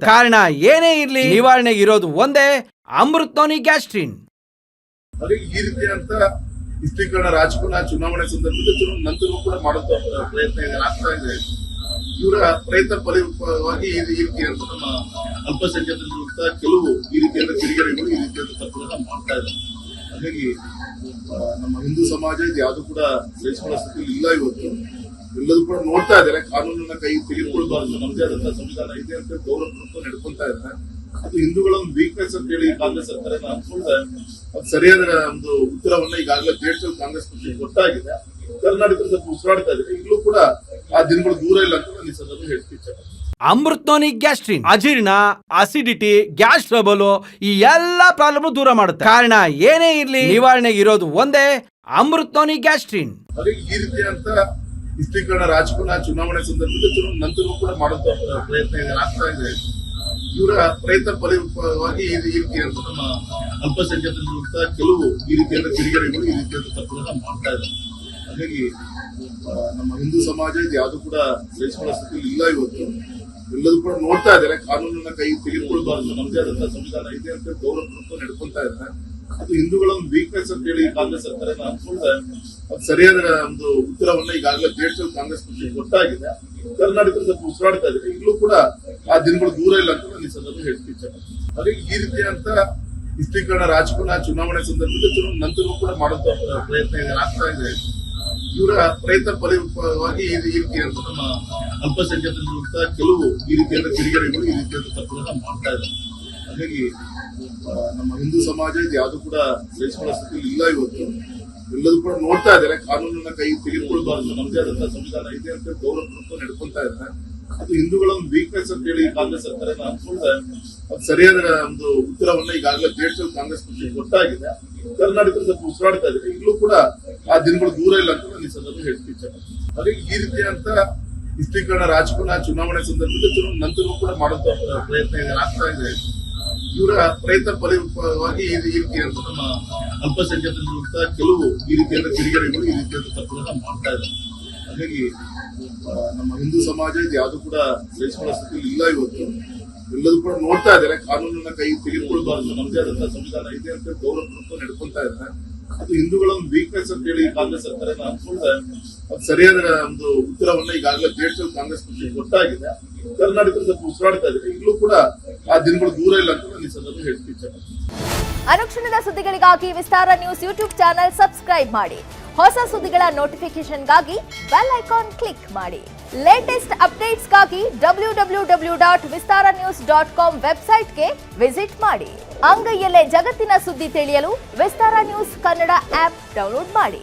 ಕಾರಣ ಏನೇ ಇರಲಿ ನಿವಾರಣೆಗೆ ಇರೋದು ಒಂದೇ ಅಮೃತೋನಿ ಗ್ಯಾಸ್ಟ್ರಿನ್. ಈ ರೀತಿಯಂತ ಇಷ್ಟೀಕರಣ ರಾಜಕೀಯ ಚುನಾವಣೆ ಸಂದರ್ಭದಲ್ಲಿ ನಂತರ ಕೂಡ ಮಾಡುವಂತ ಪ್ರಯತ್ನ ಇದೆ, ಆಗ್ತಾ ಇದೆ. ಇವರ ಪ್ರಯತ್ನ ಫಲವಾಗಿ ಈ ರೀತಿ ಅಂತ ನಮ್ಮ ಅಲ್ಪಸಂಖ್ಯಾತ ಕೆಲವು ಈ ರೀತಿಯಾದ ಕಿಡಿಗೇಡಿಗಳು ಈ ರೀತಿಯಾದ ತಪ್ಪುಗಳನ್ನ ಮಾಡ್ತಾ ಇದ್ದಾರೆ ಹಾಗಾಗಿ ನಮ್ಮ ಹಿಂದೂ ಸಮಾಜ ಇದು ಯಾವುದು ಕೂಡ ಸಹಿಸಿಕೊಳ್ಳೋ ಸ್ಥಿತಿ ಇಲ್ಲ ಇವತ್ತು. ಎಲ್ಲರೂ ಕೂಡ ನೋಡ್ತಾ ಇದ್ದಾರೆ. ಕಾನೂನನ್ನ ಕೈ ತೆಗೆದುಕೊಳ್ಬಾರ್ದು ನಮ್ದೇ ಆದಂತಹ ಸಂವಿಧಾನ ಇದೆ ಅಂತ ಗೌರವ ನಡ್ಕೊಂತಾ ಇದ್ದಾರೆ. ಅದು ಹಿಂದೂಗಳ ಒಂದು ವೀಕ್ನೆಸ್ ಅಂತ ಹೇಳಿ ಕಾಂಗ್ರೆಸ್ ಸರ್ಕಾರ ಅನ್ಕೊಂಡ್ರೆ ಅದು ಸರಿಯಾದ ಒಂದು ಉತ್ತರವನ್ನ ಈಗಾಗಲೇ ದೇಶದಲ್ಲಿ ಕಾಂಗ್ರೆಸ್ ಪಕ್ಷ ಗೊತ್ತಾಗಿದೆ. ಕರ್ನಾಟಕ ಸ್ವಲ್ಪ ಉಸಿರಾಡ್ತಾ ಇದೆ ಈಗಲೂ ಕೂಡ ಆ ದಿನಗಳು ದೂರ ಇಲ್ಲ ಅಂತ ನಾನು ಈ ಸಂದರ್ಭ ಹೇಳ್ತೀನಿ ಇಚ್ಛೆ ಅಮೃತೋನಿ ಗ್ಯಾಸ್ಟ್ರಿನ್ ಅಜೀರ್ಣ ಅಸಿಡಿಟಿ ಗ್ಯಾಸ್ ಟ್ರಬಲ್ ಈ ಎಲ್ಲ ಪ್ರಾಬ್ಲಮ್ ದೂರ ಮಾಡುತ್ತೆ. ಕಾರಣ ಏನೇ ಇರ್ಲಿ ನಿವಾರಣೆಗೆ ಇರೋದು ಒಂದೇ ಅಮೃತೋನಿ ಗ್ಯಾಸ್ಟ್ರಿನ್. ಅದೇ ಈ ರೀತಿಯಂತ ಇಷ್ಟೀಕರಣ ರಾಜಕೀಯ ಚುನಾವಣೆ ಸಂದರ್ಭದಲ್ಲಿ ನಂತರವೂ ಕೂಡ ಮಾಡುವಂತ ಪ್ರಯತ್ನ ಇದೆ, ಆಗ್ತಾ ಇದೆ. ಇವರ ಪ್ರಯತ್ನ ಫಲವಾಗಿ ಈ ರೀತಿಯ ನಮ್ಮ ಅಲ್ಪಸಂಖ್ಯಾತ ಕೆಲವು ಈ ರೀತಿಯಾದ ಕಿಡಿಗೇಡಿಗಳು ಈ ರೀತಿಯಾದ ತಪ್ಪುಗಳನ್ನ ಮಾಡ್ತಾ ಇದ್ದಾರೆ. ಹಾಗಾಗಿ ನಮ್ಮ ಹಿಂದೂ ಸಮಾಜ ಇದು ಯಾವುದು ಕೂಡ ಸಹಿಸಿಕೊಳ್ಳೋ ಸ್ಥಿತಿಯಲ್ಲಿ ಇಲ್ಲ ಇವತ್ತು. ಎಲ್ಲರೂ ಕೂಡ ನೋಡ್ತಾ ಇದ್ದಾರೆ, ಕಾನೂನನ್ನ ಕೈ ತೆಗೆದುಕೊಳ್ಬಾರ್ದು ನಮ್ದೇ ಆದಂತಹ ಸಂವಿಧಾನ ಇದೆ ಅಂತ ಗೌರವ ನಡ್ಕೊಂತಾ ಇದ್ದಾರೆ. ಅದು ಒಂದು ವೀಕ್ನೆಸ್ ಅಂತ ಹೇಳಿ ಕಾಂಗ್ರೆಸ್ ಸರ್ಕಾರ ಅದು ಸರಿಯಾದ ಒಂದು ಉತ್ತರವನ್ನ ಈಗಾಗಲೇ ದೇಶದಲ್ಲಿ ಕಾಂಗ್ರೆಸ್ ಪಕ್ಷ ಗೊತ್ತಾಗಿದೆ. ಕರ್ನಾಟಕದಿಂದ ಸ್ವಲ್ಪ ಉಸಿರಾಡ್ತಾ ಇದೆ ಈಗಲೂ ಕೂಡ ಆ ದಿನಗಳು ದೂರ ಇಲ್ಲ ಅಂತ ನಾನು ಈ ಸಂದರ್ಭ ಹೇಳ್ತೀನಿ. ಹಾಗಾಗಿ ಈ ರೀತಿಯಂತ ಇಷ್ಟೀಕರಣ ರಾಜಕಾರಣ ಚುನಾವಣೆ ಸಂದರ್ಭದಲ್ಲಿ ಚುನಾವಣೆ ನಂತರವೂ ಕೂಡ ಮಾಡುವಂತ ಪ್ರಯತ್ನ ಇದೆ, ಆಗ್ತಾ ಇದೆ. ಇವರ ಪ್ರಯತ್ನ ಫಲವಾಗಿ ಈ ರೀತಿ ರೀತಿಯಂತ ನಮ್ಮ ಅಲ್ಪಸಂಖ್ಯಾತ ಕೆಲವು ಈ ರೀತಿಯಾದ ತಿರುಗಡೆಗಳು ಈ ರೀತಿಯಾದ ತಪ್ಪುಗಳನ್ನ ಮಾಡ್ತಾ ಇದ್ದಾರೆ. ಹಾಗಾಗಿ ನಮ್ಮ ಹಿಂದೂ ಸಮಾಜ ಇದು ಯಾವುದು ಕೂಡ ಸಹಿಸಿಕೊಳ್ಳೋ ಸ್ಥಿತಿಯಲ್ಲಿ ಇಲ್ಲ ಇವತ್ತು. ಎಲ್ಲರೂ ಕೂಡ ನೋಡ್ತಾ ಇದ್ದಾರೆ, ಕಾನೂನನ್ನ ಕೈ ತೆಗೆದುಕೊಳ್ಬಾರ್ದು ನಮ್ದೇ ಆದಂತಹ ಸಂವಿಧಾನ ಇದೆ ಅಂತ ಗೌರವ ನಡ್ಕೊಂತಾ ಇದ್ದಾರೆ. ಅದು ಹಿಂದೂಗಳ ಒಂದು ವೀಕ್ನೆಸ್ ಅಂತ ಹೇಳಿ ಕಾಂಗ್ರೆಸ್ ಸರ್ಕಾರ ಅನ್ಕೊಂಡ್ರೆ ಅದು ಸರಿಯಾದ ಒಂದು ಉತ್ತರವನ್ನ ಈಗಾಗಲೇ ದೇಶದಲ್ಲಿ ಕಾಂಗ್ರೆಸ್ ಪಕ್ಷಕ್ಕೆ ಗೊತ್ತಾಗಿದೆ. ಕರ್ನಾಟಕದ ಸ್ವಲ್ಪ ಉಸಿರಾಡ್ತಾ ಇದೆ ಈಗಲೂ ಕೂಡ ಆ ದಿನಗಳು ದೂರ ಇಲ್ಲ ಅಂತ ನಾನು ಈ ಸಂದರ್ಭ ಹೇಳ್ತೀನಿ ಅದೇ ಈ ರೀತಿಯಂತ ಇಷ್ಟೀಕರಣ ರಾಜಕಾರಣ, ಚುನಾವಣೆ ಸಂದರ್ಭದಲ್ಲಿ ಚುನಾವಣೆ ಕೂಡ ಮಾಡುವಂತ ಪ್ರಯತ್ನ ಇದೆ, ಆಗ್ತಾ ಇದೆ. ಇವರ ಪ್ರಯತ್ನ ಫಲವಾಗಿ ಈ ರೀತಿಯ ನಮ್ಮ ಅಲ್ಪಸಂಖ್ಯಾತ ಕೆಲವು ಈ ರೀತಿಯಾದ ಕಿರಿಗಡೆಗಳು ಈ ರೀತಿಯಾದ ತಪ್ಪುಗಳನ್ನ ಮಾಡ್ತಾ ಇದ್ದಾರೆ. ಹಾಗಾಗಿ ನಮ್ಮ ಹಿಂದೂ ಸಮಾಜ ಇದು ಯಾವುದು ಕೂಡ ಸಹಿಸಿಕೊಳ್ಳೋ ಸ್ಥಿತಿಯಲ್ಲಿ ಇಲ್ಲ ಇವತ್ತು. ಎಲ್ಲರೂ ಕೂಡ ನೋಡ್ತಾ ಇದ್ದಾರೆ, ಕಾನೂನನ್ನ ಕೈ ತೆಗೆದುಕೊಳ್ಬಾರ್ದು ನಮ್ದೇ ಆದಂತಹ ಸಂವಿಧಾನ ಇದೆ ಅಂತ ಗೌರವ ನಡ್ಕೊಂತಾ ಇದ್ದಾರೆ. ಅದು ಹಿಂದೂಗಳ ಒಂದು ವೀಕ್ನೆಸ್ ಅಂತ ಹೇಳಿ ಕಾಂಗ್ರೆಸ್ ಸರ್ಕಾರ ಅನ್ಕೊಂಡ್ರೆ ಸರಿಯಾದ ಒಂದು ಉತ್ತರವನ್ನು ಈಗಾಗಲೇ ದೇಶದಲ್ಲಿ ಕಾಂಗ್ರೆಸ್ ಪಕ್ಷ ಗೊತ್ತಾಗಿದೆ. ಕರ್ನಾಟಕ ಸ್ವಲ್ಪ ಉಸಿರಾಡ್ತಾ ಇದೆ ಈಗಲೂ ಕೂಡ ಆ ದಿನಗಳು ದೂರ ಇಲ್ಲ ಅಂತ ನಾನು ಈ ಸಂದರ್ಭ ಹೇಳ್ತೀನಿ. ಅನುಕ್ಷಣದ ಸುದ್ದಿಗಳಿಗಾಗಿ Vistara news YouTube channel subscribe ಮಾಡಿ. ಹೊಸ ಸುದ್ದಿಗಳ ನೋಟಿಫಿಕೇಶನ್ಗಾಗಿ ಬೆಲ್ ಐಕಾನ್ ಕ್ಲಿಕ್ ಮಾಡಿ. Latest ಅಪ್ಡೇಟ್ಸ್ಗಾಗಿ W W W dot Vistara news dot com ವೆಬ್ಸೈಟ್ಗೆ ವಿಸಿಟ್ ಮಾಡಿ. ಅಂಗೈಯಲ್ಲೇ ಜಗತ್ತಿನ ಸುದ್ದಿ ತಿಳಿಯಲು Vistara news Kannada app download ಮಾಡಿ.